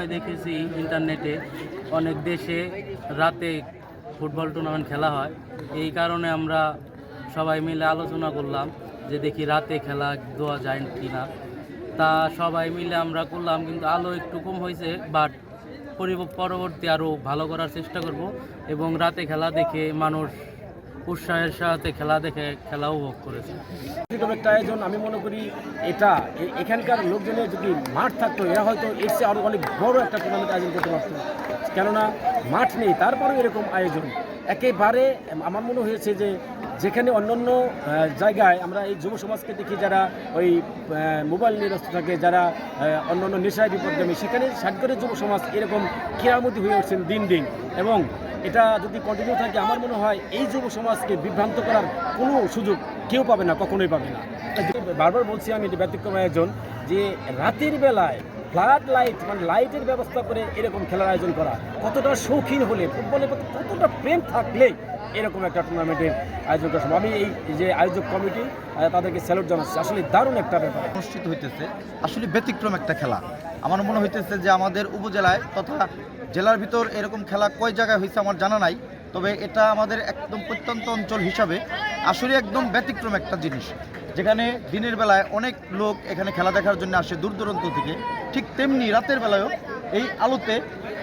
সময় দেখেছি ইন্টারনেটে অনেক দেশে রাতে ফুটবল টুর্নামেন্ট খেলা হয়। এই কারণে আমরা সবাই মিলে আলোচনা করলাম যে দেখি রাতে খেলা দেওয়া যায় কি না তা সবাই মিলে আমরা করলাম, কিন্তু আলো একটু কম হয়েছে বাট পরবর্তী আরও ভালো করার চেষ্টা করব এবং রাতে খেলা দেখে মানুষ উৎসাহের সাথে খেলা দেখে, খেলা উপভোগ করেছে। একটা আয়োজন, আমি মনে করি এটা এখানকার লোকজনের যদি মাঠ থাকতো, এরা হয়তো এর চেয়ে আরও অনেক বড় একটা টুর্নামেন্ট আয়োজন করতে পারতো। কেননা মাঠ নেই, তারপরেও এরকম আয়োজন। একেবারে আমার মনে হয়েছে যে যেখানে অন্যান্য জায়গায় আমরা এই যুব সমাজকে দেখি, যারা ওই মোবাইল নিয়ে ব্যস্ত থাকে, যারা অন্যান্য নেশায় বিপদগামী, সেখানে সাতগড়ের যুব সমাজ এরকম ক্রীড়ামুখী হয়ে উঠছেন দিন দিন। এবং এটা যদি কন্টিনিউ থাকে, আমার মনে হয় এই যুব সমাজকে বিভ্রান্ত করার কোনো সুযোগ কেউ পাবে না, কখনোই পাবে না। বারবার বলছি আমি, এটি ব্যতিক্রম একজন, যে রাতের বেলায় ফ্লাড লাইট মানে লাইটের ব্যবস্থা করে এরকম খেলার আয়োজন করা। কতটা শৌখিন হলে ফুটবলের প্রতি কতটা প্রেম থাকলে এরকম একটা টুর্নামেন্টের আয়োজন করা। আমি এই যে আয়োজক কমিটি তাদেরকে স্যালুট জানাচ্ছি। আসলে দারুণ একটা ব্যাপার। অনুষ্ঠিত হইতেছে। আসলে ব্যতিক্রম একটা খেলা। আমার মনে হইতেছে যে আমাদের উপজেলায় তথা জেলার ভিতর এরকম খেলা কয় জায়গায় হয়েছে আমার জানা নাই, তবে এটা আমাদের একদম প্রত্যন্ত অঞ্চল হিসাবে আসলে একদম ব্যতিক্রম একটা জিনিস। যেখানে দিনের বেলায় অনেক লোক এখানে খেলা দেখার জন্য আসে দূর দূরান্ত থেকে, ঠিক তেমনি রাতের বেলায়ও এই আলোতে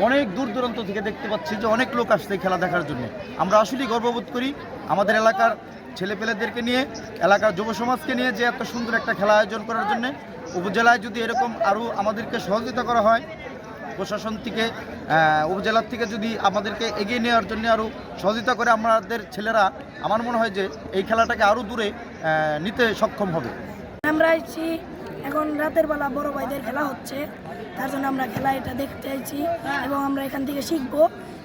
অনেক দূর দূরান্ত থেকে দেখতে পাচ্ছি যে অনেক লোক আসছে খেলা দেখার জন্য। আমরা আসলেই গর্ববোধ করি আমাদের এলাকার ছেলেপেলেদেরকে নিয়ে, এলাকার যুব সমাজকে নিয়ে যে এত সুন্দর একটা খেলা আয়োজন করার জন্য। উপজেলায় যদি এরকম আরও আমাদেরকে সহযোগিতা করা হয় প্রশাসন থেকে উপজেলার থেকে যদি আমাদেরকে এগিয়ে নেওয়ার জন্য আরও সহযোগিতা করে আমাদের ছেলেরা, আমার মনে হয় যে এই খেলাটাকে আরও দূরে নিতে সক্ষম হবে। আমরা এখন রাতের বেলা বড় ভাইদের খেলা হচ্ছে, তার জন্য আমরা খেলা এটা দেখতে চাইছি এবং আমরা এখান থেকে শিখব।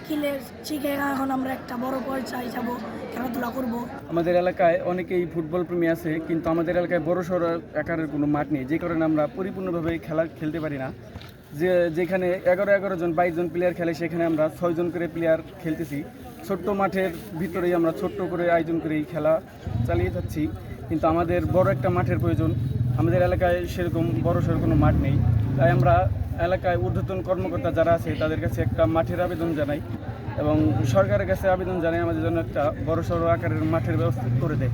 কিলে শিখে এখন আমরা একটা বড় পর্যায়ে যাব, খেলাধুলা করব। আমাদের এলাকায় অনেকেই ফুটবল প্রেমী আছে, কিন্তু আমাদের এলাকায় বড় সড়ো আকারের কোনো মাঠ নেই, যে কারণে আমরা পরিপূর্ণভাবে খেলা খেলতে পারি না। যে যেখানে এগারো এগারো জন, বাইশ জন প্লেয়ার খেলে, সেখানে আমরা ছয়জন করে প্লেয়ার খেলতেছি। ছোট্ট মাঠের ভিতরেই আমরা ছোট্ট করে আয়োজন করে খেলা চালিয়ে যাচ্ছি। কিন্তু আমাদের বড় একটা মাঠের প্রয়োজন আমাদের এলাকায় সেরকম বড় সড়ো কোনো মাঠ নেই। তাই আমরা এলাকায় ঊর্ধ্বতন কর্মকর্তা যারা আছে, তাদের কাছে একটা মাঠের আবেদন জানাই এবং সরকারের কাছে আবেদন জানাই আমাদের জন্য একটা বড় সড়ো আকারের মাঠের ব্যবস্থা করে দেয়।